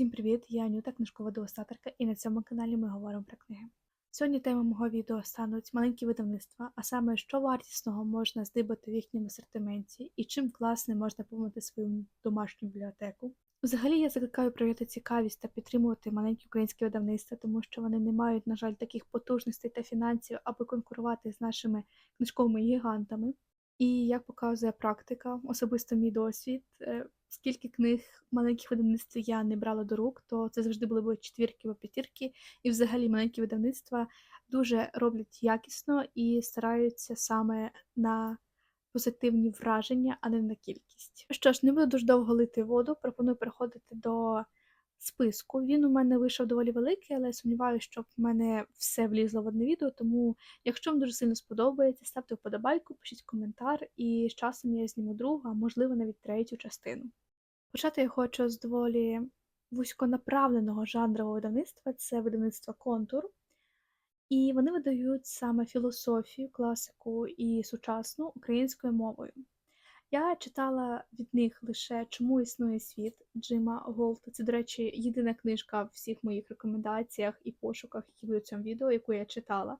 Всім привіт! Я Анюта, книжкова дегустаторка, і на цьому каналі ми говоримо про книги. Сьогодні тема мого відео стануть маленькі видавництва, а саме що вартісного можна здибати в їхньому асортименті і чим класним можна помити свою домашню бібліотеку. Взагалі я закликаю проявити цікавість та підтримувати маленькі українські видавництва, тому що вони не мають, на жаль, таких потужностей та фінансів, аби конкурувати з нашими книжковими гігантами. І як показує практика, особисто мій досвід, е, скільки книг маленьких видавництв я не брала до рук, то це завжди були б четвірки або п'ятірки. І взагалі маленькі видавництва дуже роблять якісно і стараються саме на позитивні враження, а не на кількість. Що ж, не буду дуже довго лити воду, пропоную переходити до списку. Він у мене вийшов доволі великий, але я сумніваюся, щоб в мене все влізло в одне відео. Тому, якщо вам дуже сильно сподобається, ставте вподобайку, пишіть коментар, і з часом я зніму другу, а можливо навіть третю частину. Почати я хочу з доволі вузьконаправленого жанрового видавництва це видавництво Контур. І вони видають саме філософію, класику і сучасну українською мовою. Я читала від них лише Чому існує світ Джима Голта. Це, до речі, єдина книжка в всіх моїх рекомендаціях і пошуках, які будуть в цьому відео, яку я читала.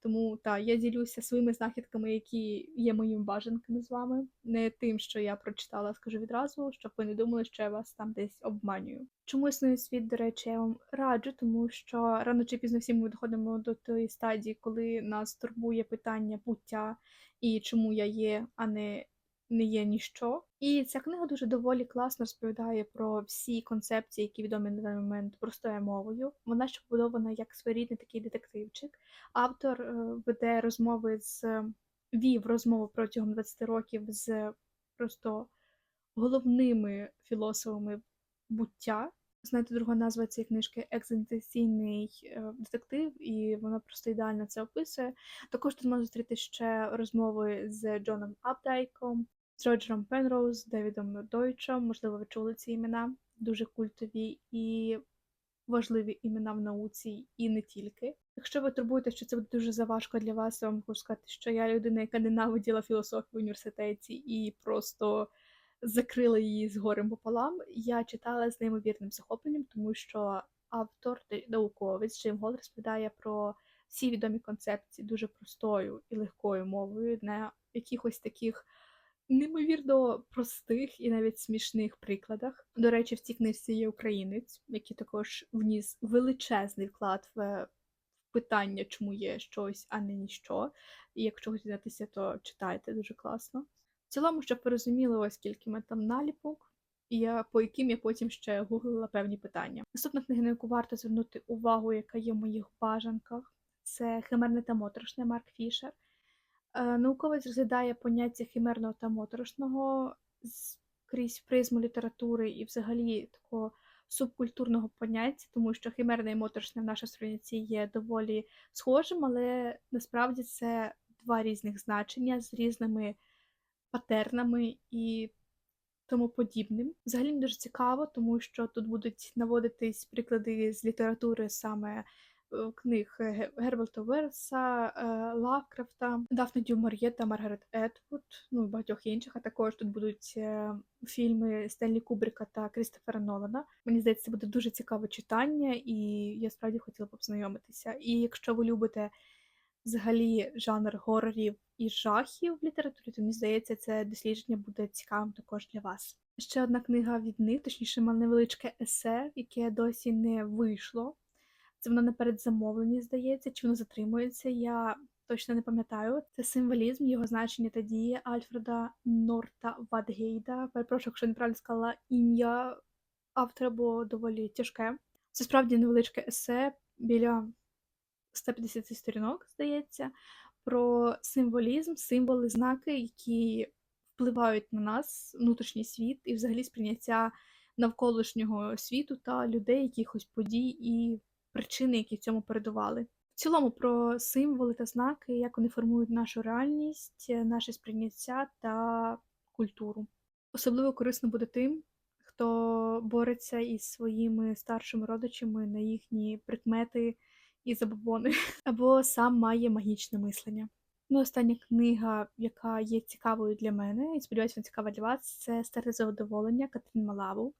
Тому та я ділюся своїми знахідками, які є моїми бажанками з вами. Не тим, що я прочитала, скажу відразу, щоб ви не думали, що я вас там десь обманюю. Чому існує світ, до речі, я вам раджу, тому що рано чи пізно всі ми доходимо до тої стадії, коли нас турбує питання буття і чому я є, а не не є ніщо. І ця книга дуже доволі класно розповідає про всі концепції, які відомі на даний момент простою мовою. Вона ще побудована як своєрідний такий детективчик. Автор е, веде розмови з вів розмову протягом 20 років з просто головними філософами буття. Знаєте, друга назва цієї книжки екзистенційний е, детектив, і вона просто ідеально це описує. Також тут можна зустріти ще розмови з Джоном Апдайком, з Роджером Пенроуз, Девідом Дойчем, можливо, ви чули ці імена, дуже культові і важливі імена в науці, і не тільки. Якщо ви турбуєте, що це буде дуже заважко для вас, я вам хочу сказати, що я людина, яка ненавиділа філософію в університеті і просто закрила її з горем пополам. Я читала з неймовірним захопленням, тому що автор, науковець Джим Гол розповідає про всі відомі концепції дуже простою і легкою мовою, на якихось таких неймовірно простих і навіть смішних прикладах. До речі, в цій книжці є українець, який також вніс величезний вклад в питання, чому є щось, а не ніщо. І якщо хотітися, то читайте дуже класно. В цілому, щоб ви розуміли, ось скільки ми там наліпок, і я, по яким я потім ще гуглила певні питання. Наступна книга, на яку варто звернути увагу, яка є в моїх бажанках, це Химерне та моторошне Марк Фішер. Е, науковець розглядає поняття химерного та моторошного крізь призму літератури і взагалі такого субкультурного поняття, тому що химерне і моторошне в нашій страниці є доволі схожим, але насправді це два різних значення з різними патернами і тому подібним. Взагалі дуже цікаво, тому що тут будуть наводитись приклади з літератури саме книг Герберта Верса, е, Лавкрафта, Дафна Дюмар'є та Маргарет Етвуд, ну і багатьох інших. А також тут будуть е, фільми Стенлі Кубрика та Крістофера Нолана. Мені здається, це буде дуже цікаве читання, і я справді хотіла б познайомитися. І якщо ви любите взагалі жанр горорів і жахів в літературі, то мені здається, це дослідження буде цікавим також для вас. Ще одна книга від них, точніше, невеличке есе, яке досі не вийшло. Це воно на передзамовленні, здається, чи воно затримується. Я точно не пам'ятаю. Це символізм, його значення та дії Альфреда Норта Вадгейда. Перепрошую, якщо неправильно сказала ім'я автора, бо доволі тяжке. Це справді невеличке есе біля 150 сторінок, здається, про символізм, символи, знаки, які впливають на нас, внутрішній світ і взагалі сприйняття навколишнього світу та людей, якихось подій і причини, які цьому передували. В цілому про символи та знаки, як вони формують нашу реальність, наше сприйняття та культуру. Особливо корисно буде тим, хто бореться із своїми старшими родичами на їхні прикмети і забобони, або сам має магічне мислення. Ну, остання книга, яка є цікавою для мене, і сподіваюся, вона цікава для вас, це Старе задоволення Катрін Малаву.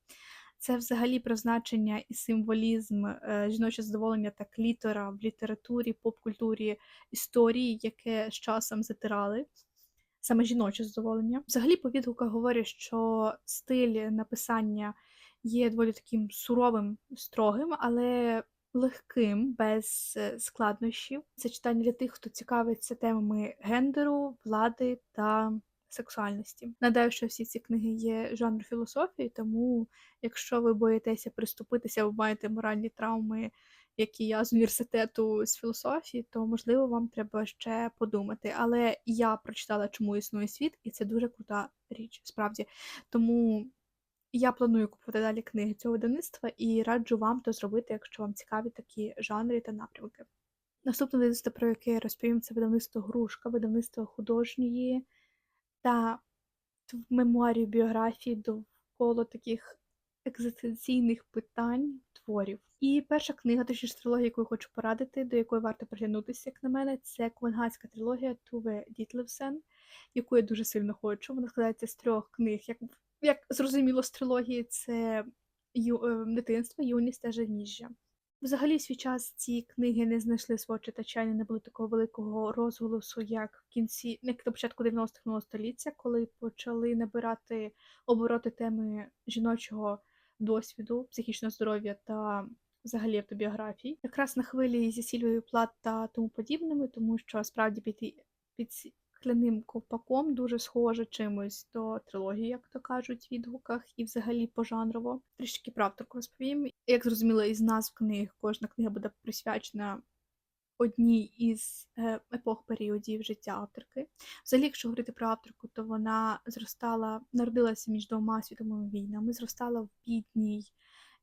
Це взагалі про значення і символізм е, жіночого задоволення та клітора в літературі, поп-культурі, історії, яке з часом затирали. Саме жіноче задоволення. Взагалі, по відгуках говорять, що стиль написання є доволі таким суровим, строгим, але легким, без е, складнощів. Це читання для тих, хто цікавиться темами гендеру, влади та сексуальності. Нагадаю, що всі ці книги є жанру філософії, тому якщо ви боїтеся приступитися, ви маєте моральні травми, які я з університету з філософії, то можливо вам треба ще подумати. Але я прочитала, чому існує світ, і це дуже крута річ, справді. Тому я планую купувати далі книги цього видавництва і раджу вам то зробити, якщо вам цікаві такі жанри та напрямки. Наступне видавництво, про яке я розповім, це видавництво Грушка, видавництво художньої та мемуарів біографії довкола таких екзистенційних питань творів. І перша книга, точніше трилогія, яку я хочу порадити, до якої варто приглянутися, як на мене, це Квенгатська трилогія Туве Дітлевсен, яку я дуже сильно хочу. Вона складається з трьох книг. Як як зрозуміло, з трилогії це ю, е, дитинство, юність та жадніжжя. Взагалі, свій час ці книги не знайшли свого читача не було такого великого розголосу, як в кінці, як на початку 90-х століття, коли почали набирати обороти теми жіночого досвіду, психічного здоров'я та взагалі автобіографій. Якраз на хвилі зі Сільвією Плат та тому подібними, тому що справді під, під скляним ковпаком дуже схоже чимось до трилогії, як то кажуть, в відгуках, і взагалі пожанрово. Трішки про авторку розповім. Як зрозуміло, із назв книг кожна книга буде присвячена одній із е, епох періодів життя авторки. Взагалі, якщо говорити про авторку, то вона зростала, народилася між двома світовими війнами, зростала в бідній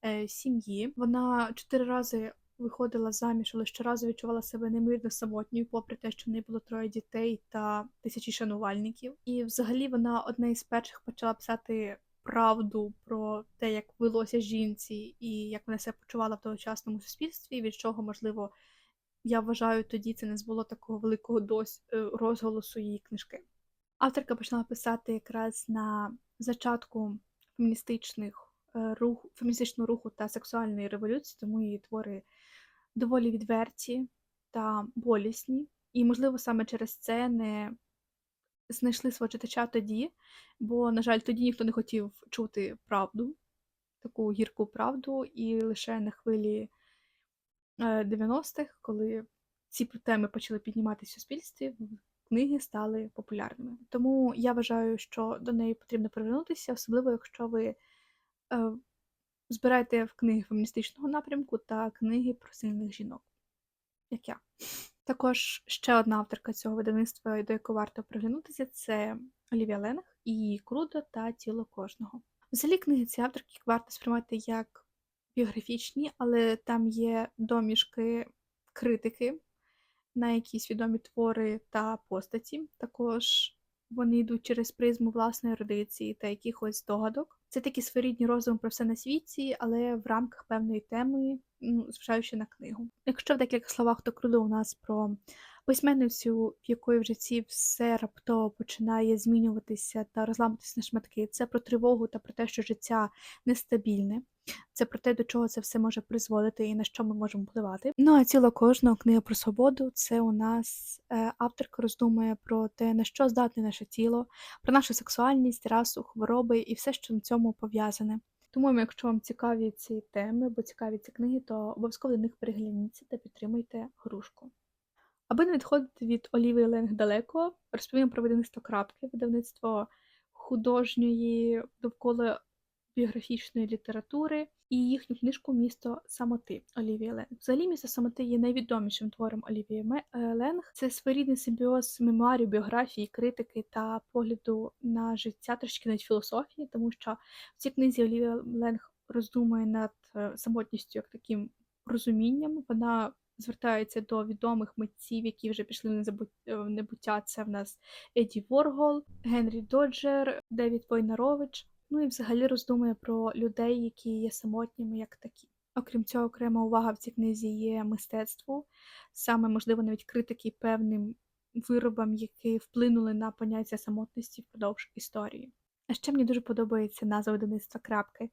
е, сім'ї. Вона чотири рази виходила заміж, але щоразу відчувала себе неймовірно самотньою, попри те, що в неї було троє дітей та тисячі шанувальників. І взагалі вона одна із перших почала писати правду про те, як велося жінці, і як вона себе почувала в тогочасному суспільстві, від чого, можливо, я вважаю, тоді це не збуло такого великого дос... Е, розголосу її книжки. Авторка почала писати якраз на зачатку феміністичних рух, феміністичного руху та сексуальної революції, тому її твори доволі відверті та болісні. І, можливо, саме через це не знайшли свого читача тоді, бо, на жаль, тоді ніхто не хотів чути правду, таку гірку правду, і лише на хвилі 90-х, е, коли ці теми почали підніматися в суспільстві, книги стали популярними. Тому я вважаю, що до неї потрібно привернутися, особливо якщо ви е, збираєте в книги феміністичного напрямку та книги про сильних жінок, як я. Також ще одна авторка цього видавництва, до якої варто приглянутися, це Олівія Ленг і Крудо та тіло кожного. Взагалі книги цієї авторки варто сприймати як біографічні, але там є домішки критики на якісь відомі твори та постаті. Також вони йдуть через призму власної ерудиції та якихось догадок. Це такі своєрідні роздуми про все на світі, але в рамках певної теми, ну, зважаючи на книгу. Якщо в декілька словах, то крудо у нас про письменницю, в якої в житті все раптово починає змінюватися та розламатися на шматки. Це про тривогу та про те, що життя нестабільне. Це про те, до чого це все може призводити і на що ми можемо впливати. Ну а ціла кожного книга про свободу це у нас е, авторка роздумує про те, на що здатне наше тіло, про нашу сексуальність, расу, хвороби і все, що на цьому пов'язане. Тому, якщо вам цікаві ці теми або цікаві ці книги, то обов'язково до них перегляніться та підтримуйте грушку. Аби не відходити від Олівії Ленг далеко, розповім про видавництво крапки, видавництво художньої довкола біографічної літератури і їхню книжку Місто самоти Олівії Ленг. Взагалі, місто самоти є найвідомішим твором Олівії е, Ленг. Це своєрідний симбіоз мемуарів, біографії, критики та погляду на життя, трошки навіть філософії, тому що в цій книзі Олівія Ленг роздумує над е, самотністю як таким розумінням. Вона звертається до відомих митців, які вже пішли в небуття. Це в нас Еді Воргол, Генрі Доджер, Девід Войнарович. Ну і взагалі роздумує про людей, які є самотніми, як такі. Окрім цього, окрема увага в цій книзі є мистецтву, саме, можливо, навіть критики певним виробам, які вплинули на поняття самотності впродовж історії. А ще мені дуже подобається назва видавництва крапки.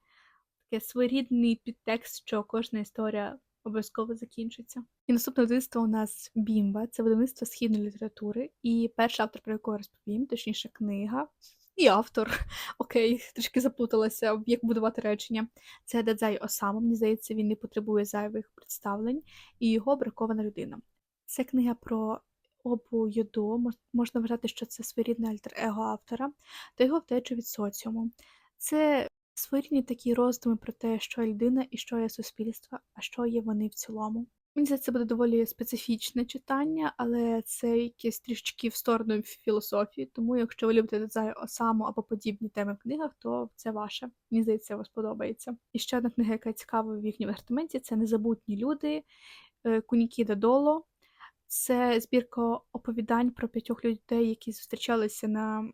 таке своєрідний підтекст, що кожна історія обов'язково закінчиться. І наступне видавництво у нас Бімба, це видавництво східної літератури, і перший автор, про якого розповім, точніше, книга. І автор, окей, трішки заплуталася, як будувати речення. Це Дадзай Осама. Мені здається, він не потребує зайвих представлень, і його бракована людина. Це книга про Обу Йодо. Можна вважати, що це своєрідне альтер-его автора та його втечу від соціуму. Це своєрідні такі роздуми про те, що людина і що є суспільство, а що є вони в цілому. Мені здається, це буде доволі специфічне читання, але це якісь трішечки в сторону філософії. Тому, якщо ви любите Дадзаю Осаму або подібні теми в книгах, то це ваше. Мені здається, вам сподобається. І ще одна книга, яка цікава в їхньому асортименті, це Незабутні люди е, Кунікі Додоло. Це збірка оповідань про п'ятьох людей, які зустрічалися на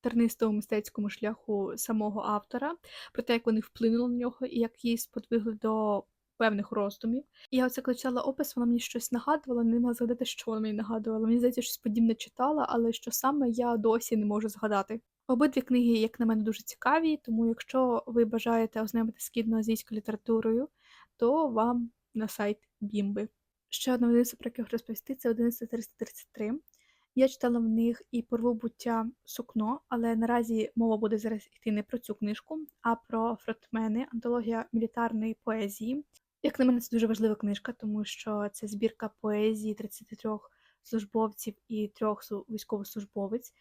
тернистому мистецькому шляху самого автора, про те, як вони вплинули на нього і як її сподвигли до певних роздумів. І я оце коли читала опис, вона мені щось нагадувала, не могла згадати, що вона мені нагадувала. Мені здається, щось подібне читала, але що саме я досі не можу згадати. Обидві книги, як на мене, дуже цікаві, тому якщо ви бажаєте ознайомитися східноазійською літературою, то вам на сайт Бімби. Ще одне видавництво, про яке хочу розповісти, це 11333. Я читала в них і порву буття сукно, але наразі мова буде зараз йти не про цю книжку, а про фронтмени, антологія мілітарної поезії. Як на мене, це дуже важлива книжка, тому що це збірка поезії 33 службовців і трьох військовослужбовець,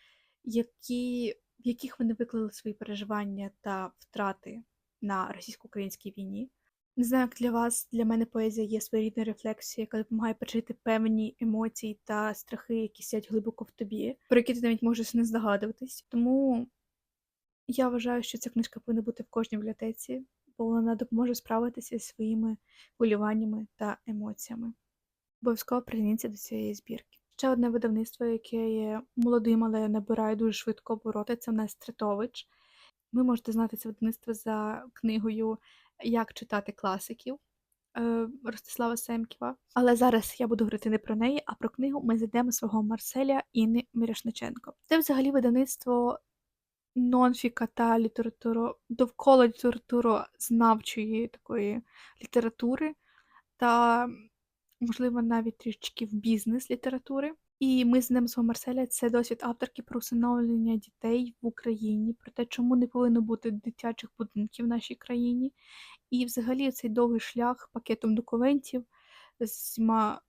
які, в яких вони виклали свої переживання та втрати на російсько-українській війні. Не знаю, як для вас, для мене поезія є своєрідною рефлексією, яка допомагає пережити певні емоції та страхи, які сидять глибоко в тобі, про які ти навіть можеш не здогадуватись. Тому я вважаю, що ця книжка повинна бути в кожній бібліотеці, бо вона допоможе справитися зі своїми хвилюваннями та емоціями. Обов'язково прийняться до цієї збірки. Ще одне видавництво, яке є молодим, але набирає дуже швидко обороти, це в нас Третович. Ви можете знати це видавництво за книгою Як читати класиків е, Ростислава Семківа. Але зараз я буду говорити не про неї, а про книгу Ми зайдемо свого Марселя Інни Мірошниченко. Це взагалі видавництво нонфіка та літературу довкола літературознавчої такої літератури та, можливо, навіть трішечки в бізнес літератури. І ми з ним свого Марселя це досвід авторки про усиновлення дітей в Україні, про те, чому не повинно бути дитячих будинків в нашій країні. І взагалі цей довгий шлях пакетом документів з всіма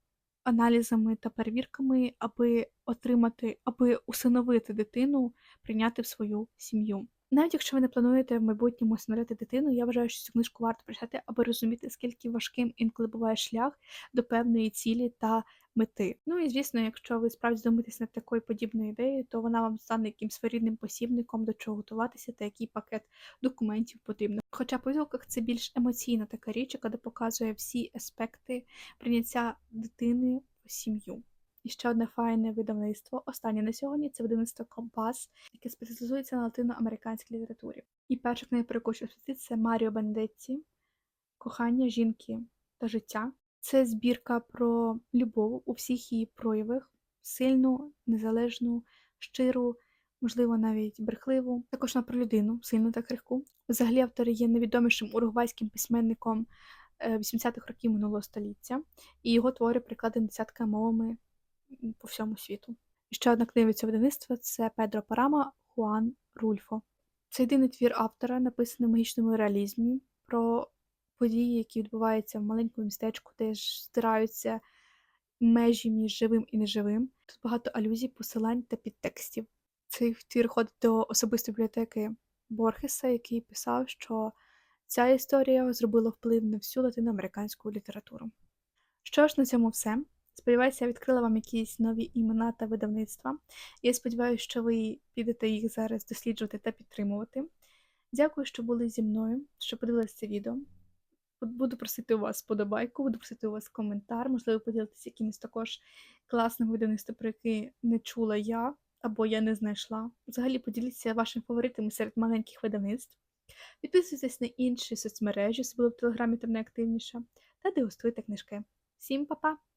аналізами та перевірками, аби отримати, аби усиновити дитину, прийняти в свою сім'ю. Навіть якщо ви не плануєте в майбутньому усиновити дитину, я вважаю, що цю книжку варто прочитати, аби розуміти, скільки важким інколи буває шлях до певної цілі та мети. Ну і звісно, якщо ви справді задумаєтесь над такою подібною ідеєю, то вона вам стане якимсь своєрідним посібником, до чого готуватися та який пакет документів потрібно. Хоча по відгуках це більш емоційна така річ, яка показує всі аспекти прийняття дитини в сім'ю. І ще одне файне видавництво, останнє на сьогодні це видавництво Компас, яке спеціалізується на латиноамериканській літературі. І перша книга, про яку я це Маріо Бендетті Кохання жінки та життя. Це збірка про любов у всіх її проявах, сильну, незалежну, щиру, можливо, навіть брехливу. Також вона про людину, сильну та крихку. Взагалі автор є найвідомішим уругвайським письменником е, 80-х років минулого століття, і його твори прикладені десятками мовами по всьому світу. І ще одна книга цього видавництва це Педро Парама Хуан Рульфо. Це єдиний твір автора, написаний в магічному реалізмі, про події, які відбуваються в маленькому містечку, де ж стираються межі між живим і неживим. Тут багато алюзій, посилань та підтекстів. Цей твір ходить до особистої бібліотеки Борхеса, який писав, що ця історія зробила вплив на всю латиноамериканську літературу. Що ж, на цьому все. Сподіваюся, я відкрила вам якісь нові імена та видавництва. Я сподіваюся, що ви підете їх зараз досліджувати та підтримувати. Дякую, що були зі мною, що подивилися це відео. Буду просити у вас подобайку, буду просити у вас коментар, можливо, поділитися якимось також класним видавництвом, про яке не чула я або я не знайшла. Взагалі поділіться вашими фаворитами серед маленьких видавництв. Підписуйтесь на інші соцмережі, особливо в Телеграмі там найактивніше, та дегустуйте книжки. Всім па-па!